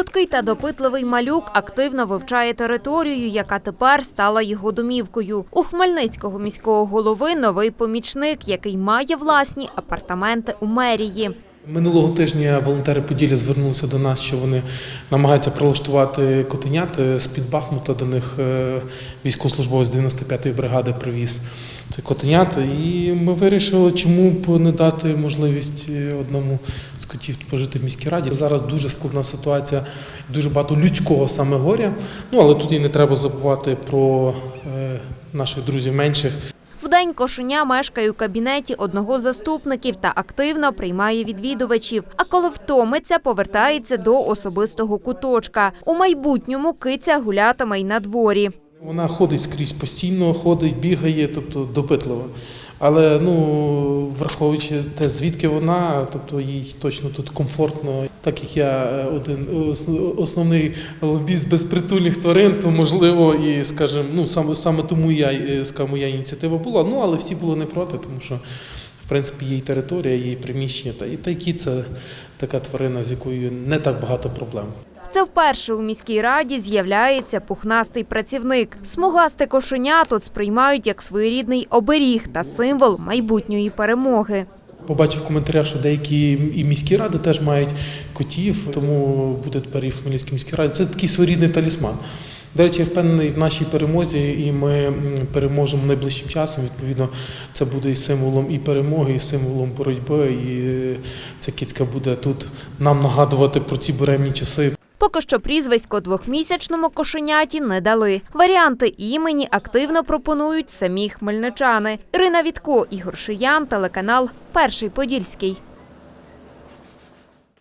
Прудкий та допитливий малюк активно вивчає територію, яка тепер стала його домівкою. У Хмельницького міського голови новий помічник, який має власні апартаменти у мерії. Минулого тижня волонтери Поділля звернулися до нас, що вони намагаються прилаштувати котенят з під Бахмута. До них е, військовослужбовець 95-ї бригади привіз цей котенят. І ми вирішили, чому б не дати можливість е, одному з котів пожити в міській раді. Зараз дуже складна ситуація, дуже багато людського саме горя. Ну але тут і не треба забувати про е, наших друзів менших. Вдень кошеня мешкає у кабінеті одного з заступників та активно приймає відвідувачів. А коли втомиться, повертається до особистого куточка. У майбутньому киця гулятиме й на дворі. Вона ходить скрізь постійно, ходить, бігає, тобто допитлива. Але ну, враховуючи те, звідки вона, тобто їй точно тут комфортно. Так як я е, один основний лобіст безпритульних тварин, то можливо і скажімо, ну саме саме тому я е, скажімо, моя ініціатива була. Ну але всі були не проти, тому що в принципі її територія, її приміщення та і та й кіт це така тварина, з якою не так багато проблем. Це вперше у міській раді з'являється пухнастий працівник. Смугасте кошеня тут сприймають як своєрідний оберіг та символ майбутньої перемоги. Побачив в коментарях, що деякі і міські ради теж мають котів, тому буде тепер і в Хмельницькій міській раді. Це такий своєрідний талісман. До речі, я впевнений в нашій перемозі, і ми переможемо найближчим часом. Відповідно, це буде і символом і перемоги, і символом боротьби. І е, ця кітка буде тут нам нагадувати про ці буремні часи. Поки що прізвисько двохмісячному кошеняті не дали. Варіанти імені активно пропонують самі хмельничани. Ірина Вітко, Ігор Шиян, телеканал Перший Подільський.